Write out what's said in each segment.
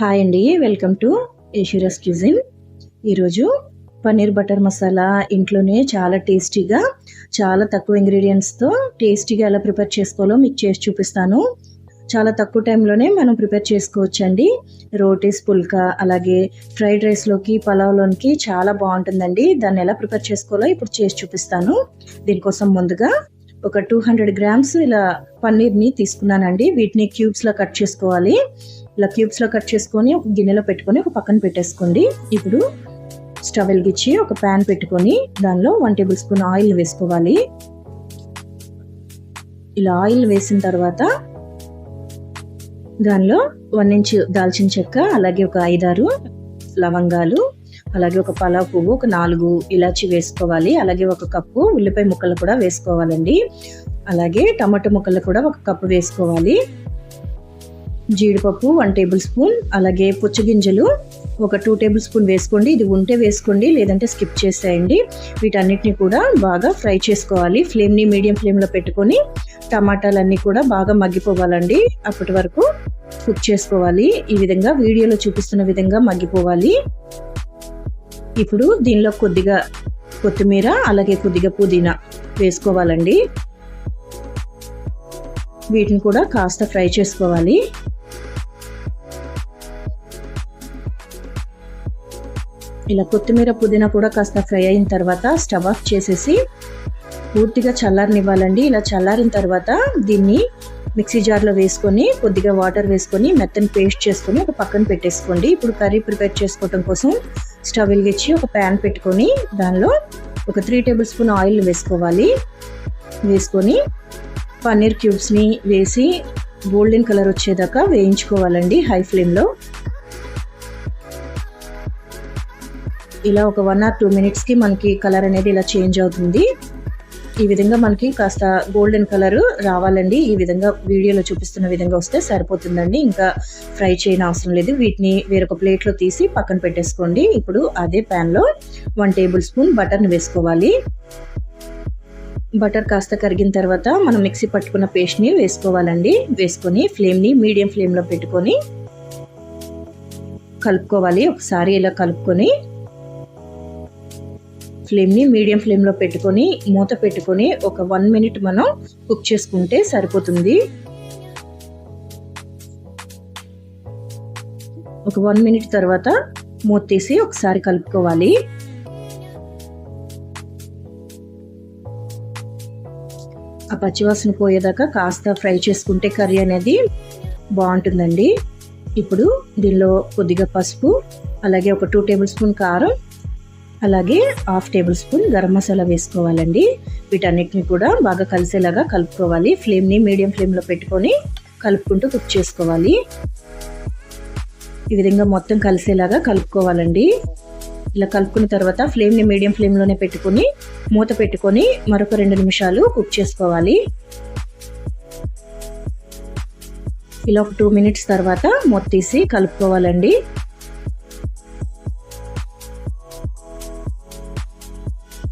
Hi అండి welcome to ఏషిరస్ cuisine ఈరోజు paneer butter masala ఇంట్లోనే చాలా టేస్టీగా చాలా తక్కువ ఇంగ్రీడియంట్స్తో టేస్టీగా ఎలా ప్రిపేర్ చేసుకోవాలో మీకు చేసి చూపిస్తాను. చాలా తక్కువ టైంలోనే మనం ప్రిపేర్ చేసుకోవచ్చండి. రోటీస్ పుల్కా అలాగే ఫ్రైడ్ రైస్లోకి పలావ్లోనికి చాలా బాగుంటుందండి. దాన్ని ఎలా ప్రిపేర్ చేసుకోవాలో ఇప్పుడు చేసి చూపిస్తాను. దీనికోసం ముందుగా ఒక టూ హండ్రెడ్ గ్రామ్స్ ఇలా పన్నీర్ని తీసుకున్నానండి. వీటిని క్యూబ్స్లో కట్ చేసుకోవాలి. ఇలా క్యూబ్స్లో కట్ చేసుకొని ఒక గిన్నెలో పెట్టుకొని ఒక పక్కన పెట్టేసుకోండి. ఇప్పుడు స్టవ్ వెలిగించి ఒక ప్యాన్ పెట్టుకొని దానిలో వన్ టేబుల్ స్పూన్ ఆయిల్ వేసుకోవాలి. ఇలా ఆయిల్ వేసిన తర్వాత దానిలో వన్ ఇంచ్ దాల్చిన చెక్క అలాగే ఒక ఐదారు లవంగాలు అలాగే ఒక పలావ్ పువ్వు ఒక నాలుగు ఇలాచి వేసుకోవాలి. అలాగే ఒక కప్పు ఉల్లిపాయ ముక్కలు కూడా వేసుకోవాలండి. అలాగే టమాటో ముక్కలు కూడా ఒక కప్పు వేసుకోవాలి. జీడిపప్పు వన్ టేబుల్ స్పూన్ అలాగే పుచ్చగింజలు ఒక టూ టేబుల్ స్పూన్ వేసుకోండి. ఇది ఉంటే వేసుకోండి లేదంటే స్కిప్ చేసేయండి. వీటన్నిటిని కూడా బాగా ఫ్రై చేసుకోవాలి. ఫ్లేమ్ని మీడియం ఫ్లేమ్లో పెట్టుకొని టమాటాలన్నీ కూడా బాగా మగ్గిపోవాలండి. అప్పటి వరకు కుక్ చేసుకోవాలి. ఈ విధంగా వీడియోలో చూపిస్తున్న విధంగా మగ్గిపోవాలి. ఇప్పుడు దీనిలో కొద్దిగా కొత్తిమీర అలాగే కొద్దిగా పుదీనా వేసుకోవాలండి. వీటిని కూడా కాస్త ఫ్రై చేసుకోవాలి. ఇలా కొత్తిమీర పుదీనా కూడా కాస్త ఫ్రై అయిన తర్వాత స్టవ్ ఆఫ్ చేసేసి పూర్తిగా చల్లారనివ్వాలండి. ఇలా చల్లారిన తర్వాత దీన్ని మిక్సీ జార్లో వేసుకొని కొద్దిగా వాటర్ వేసుకొని మెత్తని పేస్ట్ చేసుకొని ఒక పక్కన పెట్టేసుకోండి. ఇప్పుడు కర్రీ ప్రిపేర్ చేసుకోవటం కోసం స్టవ్ వెలిగించి ఒక ప్యాన్ పెట్టుకొని దానిలో ఒక త్రీ టేబుల్ స్పూన్ ఆయిల్ వేసుకోవాలి. వేసుకొని పన్నీర్ క్యూబ్స్ని వేసి గోల్డెన్ కలర్ వచ్చేదాకా వేయించుకోవాలండి హై ఫ్లేమ్లో. ఇలా ఒక వన్ ఆర్ టూ మినిట్స్కి మనకి కలర్ అనేది ఇలా చేంజ్ అవుతుంది. ఈ విధంగా మనకి కాస్త గోల్డెన్ కలర్ రావాలండి. ఈ విధంగా వీడియోలో చూపిస్తున్న విధంగా వస్తే సరిపోతుందండి. ఇంకా ఫ్రై చేయని అవసరం లేదు. వీటిని వేరొక ప్లేట్లో తీసి పక్కన పెట్టేసుకోండి. ఇప్పుడు అదే ప్యాన్లో వన్ టేబుల్ స్పూన్ బటర్ని వేసుకోవాలి. బటర్ కాస్త కరిగిన తర్వాత మనం మిక్సీ పట్టుకున్న పేస్ట్ని వేసుకోవాలండి. వేసుకొని ఫ్లేమ్ని మీడియం ఫ్లేమ్లో పెట్టుకొని కలుపుకోవాలి. ఒకసారి ఇలా కలుపుకొని ఫ్లేమ్ని మీడియం ఫ్లేమ్లో పెట్టుకొని మూత పెట్టుకొని ఒక వన్ మినిట్ మనం కుక్ చేసుకుంటే సరిపోతుంది. ఒక వన్ మినిట్ తర్వాత మూత తీసి ఒకసారి కలుపుకోవాలి. ఆ పచ్చివాసన పోయేదాకా కాస్త ఫ్రై చేసుకుంటే కర్రీ అనేది బాగుంటుందండి. ఇప్పుడు దీనిలో కొద్దిగా పసుపు అలాగే ఒక టూ టేబుల్ స్పూన్ కారం అలాగే half tablespoon garam masala వేసుకోవాలండి. వీటన్నిటిని కూడా బాగా కలిసేలాగా కలుపుకోవాలి. ఫ్లేమ్ని మీడియం ఫ్లేమ్లో పెట్టుకొని కలుపుకుంటూ కుక్ చేసుకోవాలి. ఈ విధంగా మొత్తం కలిసేలాగా కలుపుకోవాలండి. ఇలా కలుపుకున్న తర్వాత ఫ్లేమ్ని మీడియం ఫ్లేమ్లోనే పెట్టుకొని మూత పెట్టుకొని మరొక రెండు నిమిషాలు కుక్ చేసుకోవాలి. ఇలా ఒక టూ మినిట్స్ తర్వాత మూత తీసి కలుపుకోవాలండి.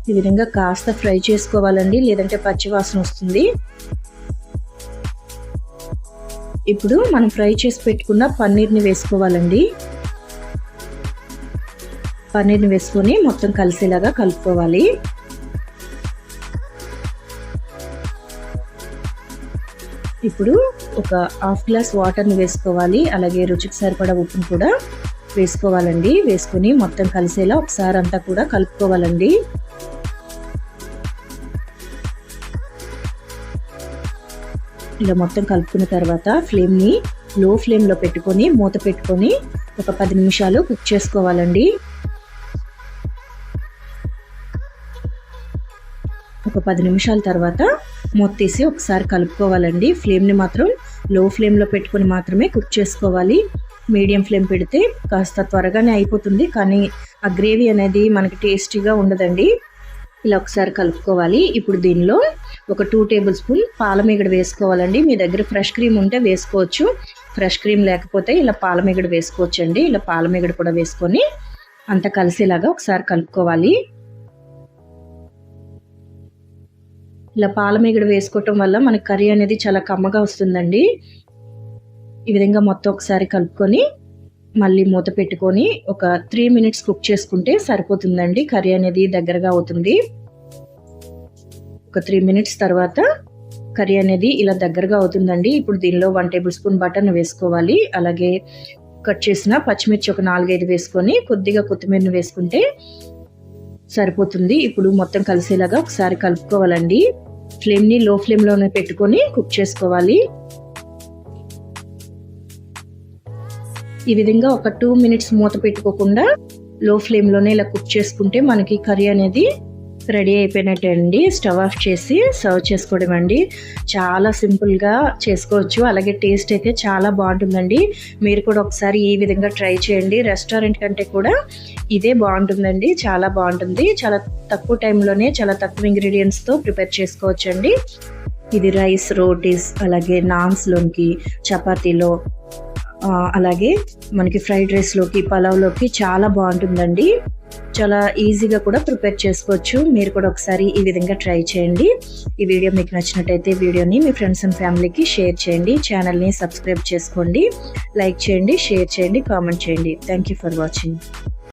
ఈ విధంగా కాస్త ఫ్రై చేసుకోవాలండి లేదంటే పచ్చివాసన వస్తుంది. ఇప్పుడు మనం ఫ్రై చేసి పెట్టుకున్న పన్నీర్ని వేసుకోవాలండి. పన్నీర్ని వేసుకొని మొత్తం కలిసేలాగా కలుపుకోవాలి. ఇప్పుడు ఒక హాఫ్ గ్లాస్ వాటర్ని వేసుకోవాలి అలాగే రుచికి సరిపడా ఉప్పును కూడా వేసుకోవాలండి. వేసుకొని మొత్తం కలిసేలా ఒకసారి అంతా కూడా కలుపుకోవాలండి. ఇలా మొత్తం కలుపుకున్న తర్వాత ఫ్లేమ్ని లో ఫ్లేమ్లో పెట్టుకొని మూత పెట్టుకొని ఒక పది నిమిషాలు కుక్ చేసుకోవాలండి. ఒక పది నిమిషాల తర్వాత మూత తీసి ఒకసారి కలుపుకోవాలండి. ఫ్లేమ్ని మాత్రం లో ఫ్లేమ్లో పెట్టుకొని మాత్రమే కుక్ చేసుకోవాలి. మీడియం ఫ్లేమ్ పెడితే కాస్త త్వరగానే అయిపోతుంది. కానీ ఆ గ్రేవీ అనేది మనకి టేస్టీగా ఉండదండి. ఇలా ఒకసారి కలుపుకోవాలి. ఇప్పుడు దీనిలో ఒక టూ టేబుల్ స్పూన్ పాలమీగడ వేసుకోవాలండి. మీ దగ్గర ఫ్రెష్ క్రీమ్ ఉంటే వేసుకోవచ్చు. ఫ్రెష్ క్రీమ్ లేకపోతే ఇలా పాలమీగడ వేసుకోవచ్చు అండి ఇలా పాలమీగడ కూడా వేసుకొని అంత కలిసేలాగా ఒకసారి కలుపుకోవాలి. ఇలా పాలమీగడ వేసుకోవటం వల్ల మనకి కర్రీ అనేది చాలా కమ్మగా వస్తుందండి. ఈ విధంగా మొత్తం ఒకసారి కలుపుకొని మళ్ళీ మూత పెట్టుకొని ఒక త్రీ మినిట్స్ కుక్ చేసుకుంటే సరిపోతుందండి. కర్రీ అనేది దగ్గరగా అవుతుంది. ఒక త్రీ మినిట్స్ తర్వాత కర్రీ అనేది ఇలా దగ్గరగా అవుతుందండి. ఇప్పుడు దీనిలో వన్ టేబుల్ స్పూన్ బటర్ని వేసుకోవాలి. అలాగే కట్ చేసిన పచ్చిమిర్చి ఒక నాలుగైదు వేసుకొని కొద్దిగా కొత్తిమీరని వేసుకుంటే సరిపోతుంది. ఇప్పుడు మొత్తం కలిసేలాగా ఒకసారి కలుపుకోవాలండి. ఫ్లేమ్ని లో ఫ్లేమ్లోనే పెట్టుకొని కుక్ చేసుకోవాలి. ఈ విధంగా ఒక టూ మినిట్స్ మూత పెట్టుకోకుండా లో ఫ్లేమ్లోనే ఇలా కుక్ చేసుకుంటే మనకి కర్రీ అనేది రెడీ అయిపోయినట్టే అండి. స్టవ్ ఆఫ్ చేసి సర్వ్ చేసుకోవడం అండి. చాలా సింపుల్గా చేసుకోవచ్చు. అలాగే టేస్ట్ అయితే చాలా బాగుంటుందండి. మీరు కూడా ఒకసారి ఈ విధంగా ట్రై చేయండి. రెస్టారెంట్ కంటే కూడా ఇదే బాగుంటుందండి. చాలా బాగుంటుంది. చాలా తక్కువ టైంలోనే చాలా తక్కువ ఇంగ్రీడియంట్స్తో ప్రిపేర్ చేసుకోవచ్చండి. ఇది రైస్ రోటీస్ అలాగే నాన్స్లోకి చపాతీలో అలాగే మనకి ఫ్రైడ్ రైస్లోకి పలావ్లోకి చాలా బాగుంటుందండి. చాలా ఈజీగా కూడా ప్రిపేర్ చేసుకోవచ్చు. మీరు కూడా ఒకసారి ఈ విధంగా ట్రై చేయండి. ఈ వీడియో మీకు నచ్చినట్టయితే వీడియోని మీ ఫ్రెండ్స్ అండ్ ఫ్యామిలీకి షేర్ చేయండి. ఛానల్ని సబ్స్క్రైబ్ చేసుకోండి. లైక్ చేయండి షేర్ చేయండి కామెంట్ చేయండి. Thank you for watching